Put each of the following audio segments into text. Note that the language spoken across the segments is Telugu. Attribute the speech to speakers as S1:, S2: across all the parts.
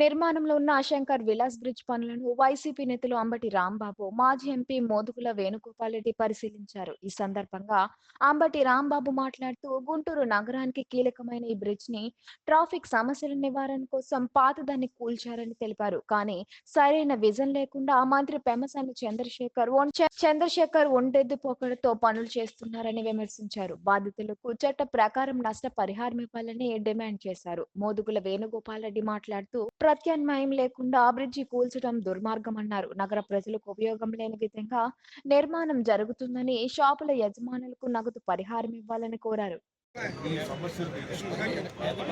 S1: నిర్మాణంలో ఉన్న శంకర్ విలాస్ బ్రిడ్జ్ పనులను వైసీపీ నేతలు అంబటి రాంబాబు మాజీ ఎంపీ మోదుగుల వేణుగోపాల్ రెడ్డి పరిశీలించారు. ఈ సందర్భంగా అంబటి రాంబాబు మాట్లాడుతూ గుంటూరు నగరానికి కీలకమైన ఈ బ్రిడ్జ్ని ట్రాఫిక్ సమస్యల నివారణ కోసం పాతదాన్ని కూల్చారని తెలిపారు. కానీ సరైన విజన్ లేకుండా మంత్రి పెమ్మసాని చంద్రశేఖర్ చంద్రశేఖర్ ఒంటెద్దు పోకడతో పనులు చేస్తున్నారని విమర్శించారు. బాధితులకు చట్ట ప్రకారం నష్ట పరిహారం ఇవ్వాలని డిమాండ్ చేశారు. మోదుగుల వేణుగోపాల్ రెడ్డి మాట్లాడుతూ ప్రత్యామ్నాయం లేకుండా బ్రిడ్జి కూల్చడం దుర్మార్గమన్నారు. నగర ప్రజలకు ఉపయోగం లేని విధంగా నిర్మాణం జరుగుతుందని షాపుల యజమానులకు నగదు పరిహారం ఇవ్వాలని కోరారు.
S2: ఈ సమస్యలు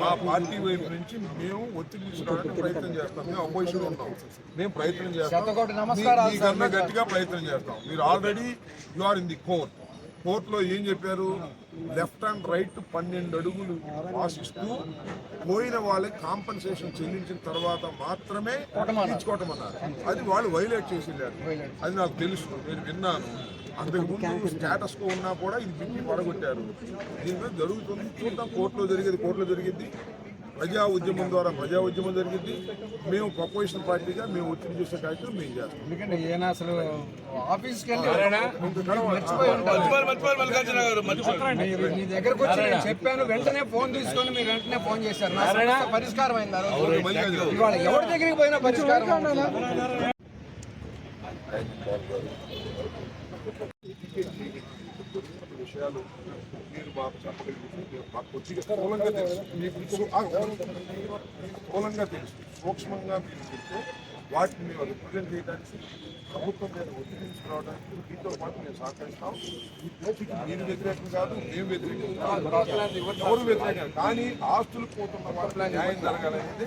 S2: మా పార్టీ వైపు నుంచి మేము ఒత్తిడి తీసుకోవడానికి ప్రయత్నం చేస్తాం. మేము అపోజిషన్ ఉంటాం. మేము ప్రయత్నం చేస్తాం. గట్టిగా ప్రయత్నం చేస్తాం. మీరు already you are in the court కోర్టులో ఏం చెప్పారు? లెఫ్ట్ అండ్ రైట్ పన్నెండు అడుగులు ఆశిస్తూ పోయిన వాళ్ళకి కాంపన్సేషన్ చెల్లించిన తర్వాత మాత్రమే తీర్చుకోవటమన్నారు. అది వాళ్ళు వైలేట్ చేసి వెళ్ళారు అది నాకు తెలుసు నేను విన్నాను. అంతకు ముందు స్టేటస్ కో ఉన్నా కూడా ఇది బిల్లి పడగొట్టారు. దీని మీద జరుగుతుంది. చూద్దాం కోర్టులో జరిగేది కోర్టులో జరిగింది. ప్రజా ఉద్యమం ద్వారా ప్రజా ఉద్యమం జరిగింది. మేము ప్రపోజిషన్ పార్టీగా మేము ఒత్తిడి చేసే కార్యక్రమం మేము చేస్తాం.
S3: ఎందుకంటే ఈయన అసలు ఆఫీస్కి మీ దగ్గరకు వచ్చి నేను చెప్పాను వెంటనే ఫోన్ తీసుకొని మీరు వెంటనే ఫోన్ చేశారు. నా సమస్య పరిష్కారం అయింది ఆ రోజు.
S2: మల్లికార్జున
S3: ఇవాళ ఎవరి దగ్గరికి పోయినా పరిష్కారం అవుతుంది.
S2: విషయాలు మీరు చెప్పగలిగితే మాకు కొద్దిగా స్థూలంగా తెలుసు. మీకు స్థూ- ఆ, స్థూలంగా తెలుసు. సూక్ష్మంగా మీరు చెప్తే వాటిని రిప్రజెంట్ చేయడానికి ప్రభుత్వం మీద ఒత్తిడి తీసుకురావడానికి మీతో పాటు మేము సహకరిస్తాం. ఈ ప్లేస్కి మీరు వ్యతిరేకం కాదు మేము వ్యతిరేకం కాదు. ఎవరు వ్యతిరేకం కానీ ఆస్తులు పోతున్న వాళ్ళ న్యాయం జరగాలనేది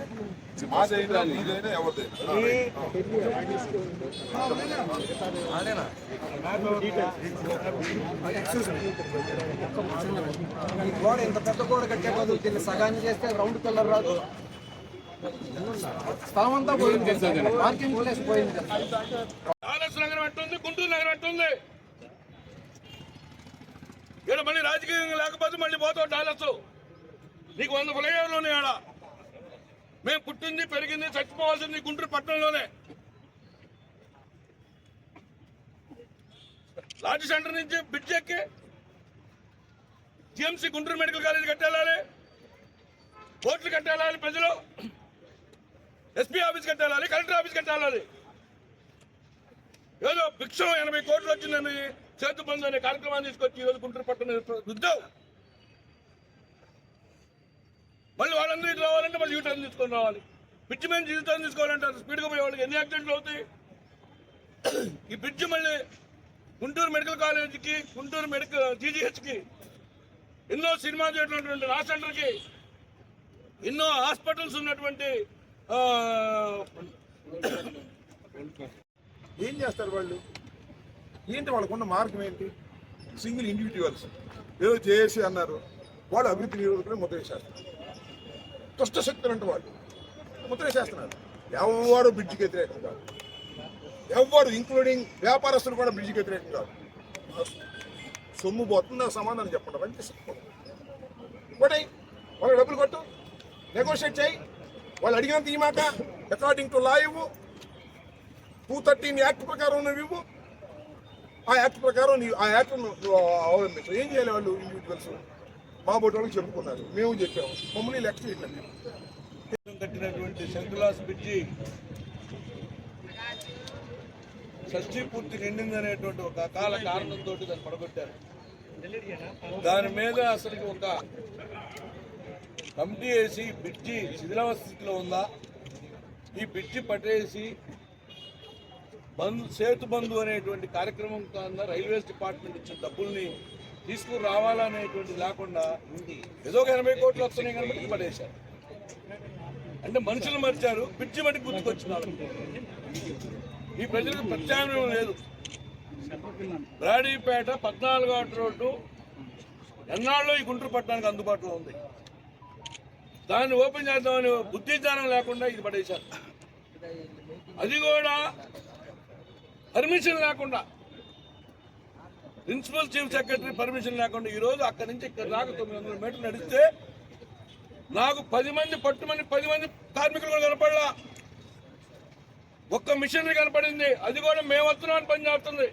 S2: మాదైనా మీదైనా ఎవరిదైనా.
S3: ఈ గోడ ఇంత పెద్ద గోడ కట్టే బదులు దీన్ని సగాన్ని చేస్తే రౌండ్ కలర్ రాదు. స్థలం అంతా పోయింది. పార్కింగ్ ప్లేస్ పోయింది.
S4: నగరం ఎట్టుంది గుంటూరు నగరం ఎట్టుంది ఇక్కడ మళ్ళీ రాజకీయంగా లేకపోతే మళ్ళీ పోతావు డాలర్స్. నీకు వంద ఫ్లైఓవర్లు ఉన్నాయి ఆడ. మేము పుట్టింది పెరిగింది చచ్చిపోవాల్సింది గుంటూరు పట్టణంలోనే. లాడ్జ్ సెంటర్ నుంచి బ్రిడ్జ్ ఎక్కి జిఎంసీ గుంటూరు మెడికల్ కాలేజ్ కట్టేళ్ళాలి కోర్టులు కట్టేళ్ళాలి ప్రజలు. ఎస్పీ ఆఫీస్ కట్టాలి కలెక్టర్ ఆఫీస్ కట్టేళ్ళాలి ఏదో భిక్షం ఎనభై కోట్లు వచ్చిందని చేతు బంధు అనే కార్యక్రమాన్ని తీసుకొచ్చి ఈరోజు గుంటూరు పట్టణ రుద్దావు మళ్ళీ వాళ్ళందరూ ఇటు రావాలంటే మళ్ళీ యూటర్న్ తీసుకొని రావాలి. బ్రిడ్జ్ మీద జీవితాన్ని తీసుకోవాలంటారు స్పీడ్గా పోయే వాళ్ళకి ఎన్ని యాక్సిడెంట్లు అవుతాయి? ఈ బ్రిడ్జ్ మళ్ళీ గుంటూరు మెడికల్ కాలేజీకి గుంటూరు మెడికల్ జీజీహెచ్కి ఎన్నో సినిమా చేసినటువంటి ఆ సెంటర్కి ఎన్నో హాస్పిటల్స్ ఉన్నటువంటి
S2: ఏం చేస్తారు వాళ్ళు? ఏంటి వాళ్ళకున్న మార్గం ఏంటి? సింగిల్ ఇండివిజువల్స్ ఏదో చేసి అన్నారు. వాళ్ళు అభివృద్ధి నిరోధకులు ముద్ర వేసేస్తారు. దుష్ట శక్తులు అంటే వాళ్ళు. ముద్ర వేసేస్తున్నారు. ఎవరు బ్రిడ్జికి వ్యతిరేకం కాదు. ఎవరు ఇంక్లూడింగ్ వ్యాపారస్తులు కూడా బ్రిడ్జికి వ్యతిరేకం కాదు. సొమ్ము పోతుందా సమాధానం చెప్పండి అని చేసి కొట్టాయి డబ్బులు కొట్టు. నెగోషియేట్ చేయి. వాళ్ళు అడిగినంత ఈ మాట అకార్డింగ్ టు లా ఇవ్వు. టూ థర్టీన్ యాక్ట్ ప్రకారం నువ్వు ఆ యాక్ట్ ప్రకారం నీ ఆ యాక్ట్ నువ్వు అవలంబించు. ఏం చేయాలి వాళ్ళు ఇండివిజువల్స్ మా బోటి వాళ్ళకి చెప్పుకున్నారు. మేము చెప్పాము. మమ్మల్ని లెక్క చేయట్లేదు.
S4: కట్టినటువంటి శంకులాస్ బ్రిడ్జి షష్ఠీ పూర్తి నిండిందనేటువంటి ఒక అకాల కారణంతో దాన్ని పడగొట్టారు. దాని మీద అసలు ఒక కమిటీ వేసి బ్రిడ్జి శిథిలావస్థ స్థితిలో ఉందా? ఈ బ్రిడ్జి పట్టేసి బంద్ సేతు బంధు అనేటువంటి కార్యక్రమం కింద రైల్వేస్ డిపార్ట్మెంట్ ఇచ్చిన డబ్బుల్ని తీసుకుని రావాలనేటువంటి లేకుండా ఏదో ఒక ఎనభై కోట్లు వస్తున్నాయి కనుక పడేశారు. అంటే మనుషులు మరిచారు పిచ్చి మట్టి గుర్తుకొచ్చినారు ఈ ప్రజలకు ప్రత్యామ్నాయం లేదు. బ్రాడీపేట పద్నాలుగో రోడ్డు ఎన్నాళ్ళు ఈ గుంటూరు పట్టణానికి అందుబాటులో ఉంది. దాన్ని ఓపెన్ చేద్దామని బుద్ధి జ్ఞానం లేకుండా ఇది పడేశారు. అది కూడా పర్మిషన్ లేకుండా. ప్రిన్సిపల్ చీఫ్ సెక్రటరీ పర్మిషన్ లేకుండా ఈరోజు అక్కడి నుంచి ఇక్కడ దాకా తొమ్మిది వందల మీటర్లు నడిస్తే నాకు పది మంది పట్టుమని పది మంది కార్మికులు కూడా కనపడలా. ఒక్క మిషనరీ కనపడింది. అది కూడా మేము వస్తున్నాం పని చేస్తుంది.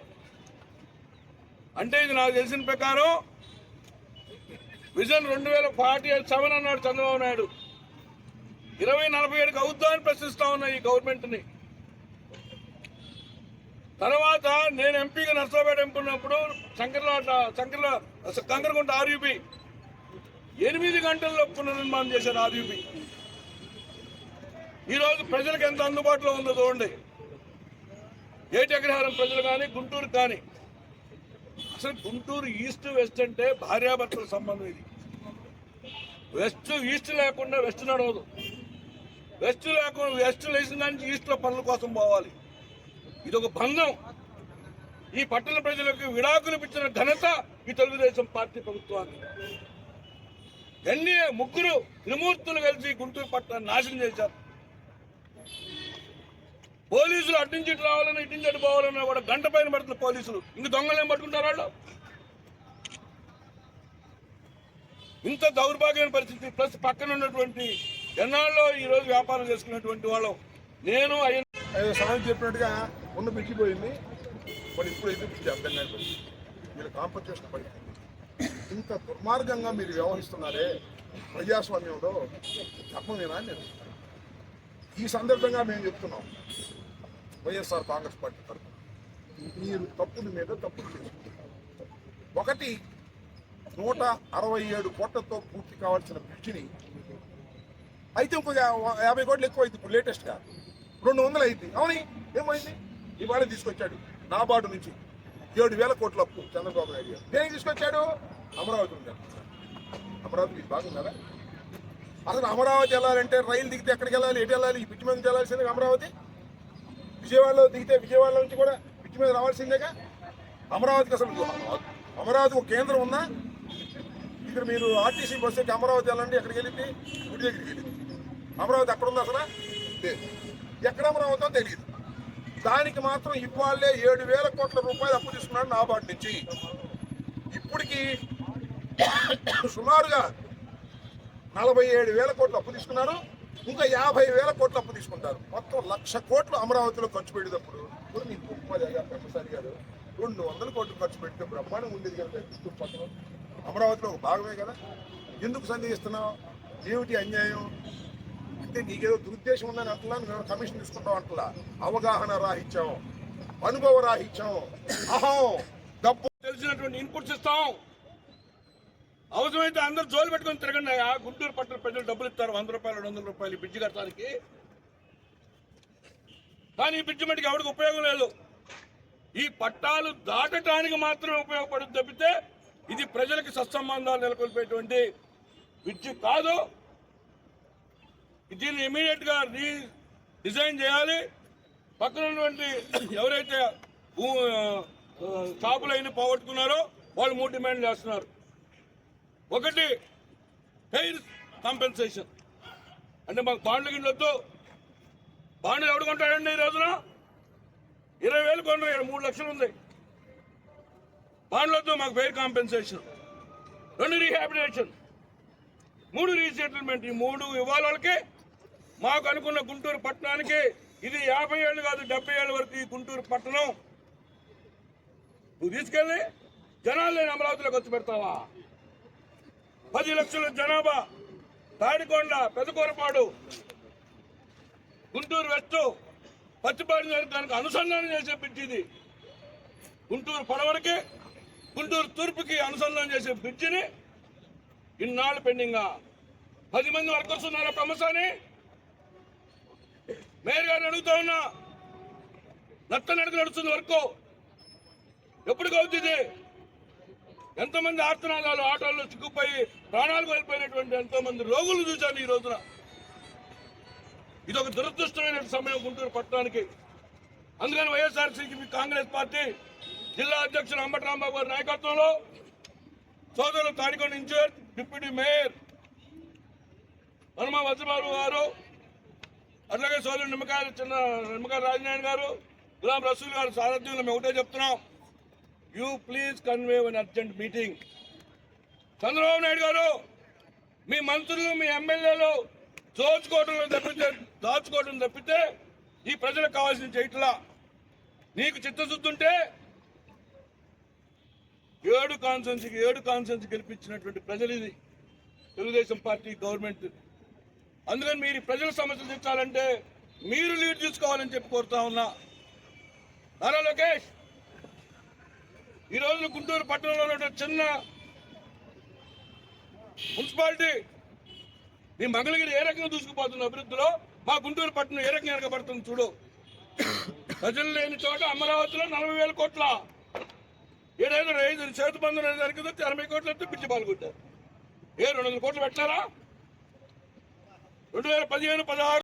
S4: అంటే ఇది నాకు తెలిసిన ప్రకారం విజన్ రెండు వేల ఫార్టీ సెవెన్ అన్నాడు చంద్రబాబు నాయుడు. ఇరవై నలభై ఏడుకి అవుద్దా అని ప్రశ్నిస్తా ఉన్నాయి ఈ గవర్నమెంట్ని. తర్వాత నేను ఎంపీగా నర్సాపేట ఎంపున్నప్పుడు శంకర్లాట శంకర్ల కంకరగుంట ఆర్యూపీ ఎనిమిది గంటల్లో పునర్నిర్మాణం చేశారు ఆర్యూపీ ఈరోజు ప్రజలకు ఎంత అందుబాటులో ఉందో చూడండి. ఏటగ్రహారం ప్రజలు కానీ గుంటూరు కానీ. అసలు గుంటూరు ఈస్ట్ వెస్ట్ అంటే భార్యాభర్తల సంబంధం ఇది. వెస్ట్ ఈస్ట్ లేకుండా వెస్ట్ నడవదు. వెస్ట్ లేకుండా వెస్ట్ లేచిన దానికి ఈస్ట్లో పనుల కోసం పోవాలి. ఇది ఒక బంధం ఈ పట్టణ ప్రజలకు విడాకులు ఇచ్చిన ఘనత ఈ తెలుగుదేశం పార్టీ ప్రభుత్వాన్ని ఎన్డీఏ ముగ్గురు త్రిమూర్తులు కలిసి గుంటూరు పట్టణాన్ని నాశనం చేశారు. పోలీసులు అడ్డించి ఇటు రావాలని ఇటు అటు పోవాలన్నా కూడా గంట పైన పడుతున్న పోలీసులు. ఇంక దొంగలు ఏం పట్టుకుంటారు వాళ్ళు? ఇంత దౌర్భాగ్యమైన పరిస్థితి ప్లస్ పక్కన ఉన్నటువంటి జనాల్లో ఈ రోజు వ్యాపారం చేసుకున్నటువంటి వాళ్ళు. నేను అయిన
S2: ఏదో చెప్పినట్టుగా ఉన్న పిచ్చిపోయింది మరి ఇప్పుడైతే పిచ్చి అర్థం కాదు మీరు కాంపన్సేషన్ పడింది. ఇంత దుర్మార్గంగా మీరు వ్యవహరిస్తున్నారే ప్రజాస్వామ్యంలో తప్పమేనా అని నేను ఈ సందర్భంగా మేము చెప్తున్నాం. వైఎస్ఆర్ కాంగ్రెస్ పార్టీ తరఫున. మీరు తప్పుల మీద తప్పులు చేసుకుంటున్నారు ఒకటి నూట అరవై ఏడు కోట్లతో పూర్తి కావాల్సిన బ్రిడ్జిని అయితే ఇంకొక యా- యాభై కోట్లు ఎక్కువ అయింది ఇప్పుడు లేటెస్ట్గా. రెండు వందలు అయింది. అవుని? ఏమైంది? ఇవాళ తీసుకొచ్చాడు నాబార్డు నుంచి. ఏడు వేల కోట్ల అప్పు చంద్రబాబు నాయుడు గారు. దేనికి తీసుకొచ్చాడు? అమరావతి ఉంది అమరావతి మీకు బాగుందా అసలు అమరావతి వెళ్ళాలంటే రైలు దిగితే ఎక్కడికి వెళ్ళాలి? ఎటు వెళ్ళాలి? ఈ పిచ్చి మీద వెళ్ళాల్సిందే అమరావతి? విజయవాడలో దిగితే విజయవాడలో నుంచి కూడా పిచ్చి మీద రావాల్సిందేగా? అమరావతికి అసలు అమరావతి ఒక కేంద్రం ఉందా ఇక్కడ మీరు ఆర్టీసీ బస్సు ఎక్కి అమరావతి వెళ్ళండి ఎక్కడికి వెళ్ళింది? గుడి దగ్గరికి వెళ్ళింది. అమరావతి అక్కడ ఉంది అసలు? లేదు. ఎక్కడ అమరావతి తెలియదు. దానికి మాత్రం ఇవాళే ఏడు వేల కోట్ల రూపాయలు అప్పు తీసుకున్నాడు నాబార్డు నుంచి. ఇప్పటికి సుమారుగా నలభై ఏడు వేల కోట్లు అప్పు తీసుకున్నారు. ఇంకా యాభై వేల కోట్లు అప్పు తీసుకుంటారు. మొత్తం లక్ష కోట్లు అమరావతిలో ఖర్చు పెట్టేటప్పుడు. ఇప్పుడు మీకు ముప్పై పెద్దసారి గారు రెండు వందల కోట్లు ఖర్చు పెడితే బ్రహ్మాండం ఉండేది కదా గుంటూరు అమరావతిలో ఒక భాగమే కదా. ఎందుకు సందేహిస్తున్నావు ఏమిటి అన్యాయం? అంటే నీకేదో దురుద్దేశం ఉందని అంటున్నాను మేము కమిషన్ తీసుకుంటాం అంటలా అవగాహన రాహిత్యం. అనుభవ రాహిత్యం. అహం డబ్బు
S4: తెలిసినటువంటి ఇన్పుట్స్ ఇస్తాం. అవసరమైతే అందరూ జోలు పెట్టుకొని తిరగండి అయ్యా. గుంటూరు పట్టణ ప్రజలు డబ్బులు ఇస్తారు వంద రూపాయలు రెండు వందల రూపాయలు బ్రిడ్జ్ కట్టడానికి. కానీ ఈ బ్రిడ్జి మటుకు ఎవరికి ఉపయోగం లేదు. ఈ పట్టాలు దాటడానికి మాత్రమే ఉపయోగపడుతుంది తప్పితే ఇది ప్రజలకు సత్సంబంధాలు నెలకొల్పేటువంటి బ్రిడ్జ్ కాదు. దీన్ని ఇమీడియట్గా రీ డిజైన్ చేయాలి. పక్కన ఉన్నటువంటి ఎవరైతే స్టాపులు అయిన పోగొట్టుకున్నారో వాళ్ళు మూడు డిమాండ్ చేస్తున్నారు. ఒకటి ఫెయిర్ కాంపెన్సేషన్. అంటే మాకు బాండ్లు గిండొద్దు బాండ్లు ఎవడు కొంటాడండి ఈ రోజున? ఇరవై వేలు కొన్నారు మూడు లక్షలు ఉంది. బాండ్లొద్దు మాకు ఫెయిర్ కాంపెన్సేషన్. రెండు రీహాబిలిటేషన్. మూడు రీసెటిల్మెంట్. ఈ మూడు ఇవ్వాలి వాళ్ళకి మాకు అనుకున్న గుంటూరు పట్టణానికి ఇది యాభై ఏళ్ళు కాదు డెబ్బై ఏళ్ళ వరకు ఈ గుంటూరు పట్టణం. నువ్వు తీసుకెళ్ళి జనాలు లేని అమరావతిలో ఖర్చు పెడతావా? పది లక్షల జనాభా తాడికొండ పెదకూరపాడు గుంటూరు వెస్ట్ పచ్చిపాడి దానికి అనుసంధానం చేసే బ్రిడ్జ్ ఇది. గుంటూరు పడవరికి గుంటూరు తూర్పుకి అనుసంధానం చేసే బ్రిడ్జిని ఇన్నాళ్ళు పెండింగా. పది మంది వర్కర్స్ ఉన్నారా ప్రమసాని మేయర్ గారిని అడుగుతా ఉన్నా. నత్త నడుకు నడుస్తుంది వరకు. ఎప్పటికి అవుతుంది ఎంతమంది ఆర్తనాదాలు ఆటోల్లో చిక్కుపోయి ప్రాణాలు కోల్పోయినటువంటి ఎంతోమంది రోగులు చూశాను ఈ రోజున. ఇది ఒక దురదృష్టమైన సమయం గుంటూరు పట్టణానికి. అందుకని వైఎస్ఆర్సీపీ కాంగ్రెస్ పార్టీ జిల్లా అధ్యక్షులు అంబటరాంబాబు గారి నాయకత్వంలో సోదరులు Tadikonda in-charge deputy mayor. Hanuma Vajrababu గారు అట్లాగే సోదరుడు నిమ్మకాయ చిన్న నిమ్మకాయ రాజనారాయణ గారు గులాం రసూల్ గారు సారథ్యంలో మేము ఒకటే చెప్తున్నాం. You please convey an urgent meeting Chandrababu Naidu గారు మీ మంత్రులు మీ ఎమ్మెల్యేలు దోచుకోవడం తప్పితే దాచుకోవడం తప్పితే ఈ ప్రజలకు కావాల్సిన చేయట్లా నీకు చిత్తశుద్ధి ఉంటే ఏడు కాన్సెన్స్కి ఏడు కాన్సెన్స్ గెలిపించినటువంటి ప్రజలు ఇది. తెలుగుదేశం పార్టీ గవర్నమెంట్ అందుకని మీరు ప్రజల సమస్యలు తెచ్చాలంటే మీరు లీడ్ తీసుకోవాలని చెప్పి కోరుతా ఉన్నా. నారా లోకేష్ ఈ గుంటూరు పట్టణంలో ఉన్నటువంటి చిన్న మున్సిపాలిటీ మీ మంగళగిరి ఏ రకంగా దూసుకుపోతుంది అభివృద్ధిలో? మా గుంటూరు పట్టణం ఏ రకంగా వెనకబడుతుంది చూడు. ప్రజలు లేని చోట అమరావతిలో నలభై వేల కోట్ల ఏడైదు రైతు చేతి బంధు దానికి ఎనభై కోట్లు ఎత్తే పిచ్చి పాల్గొట్టారు ఏ రెండు వందల కోట్లు పెట్టారా? రెండు వేల పదిహేను పదహారు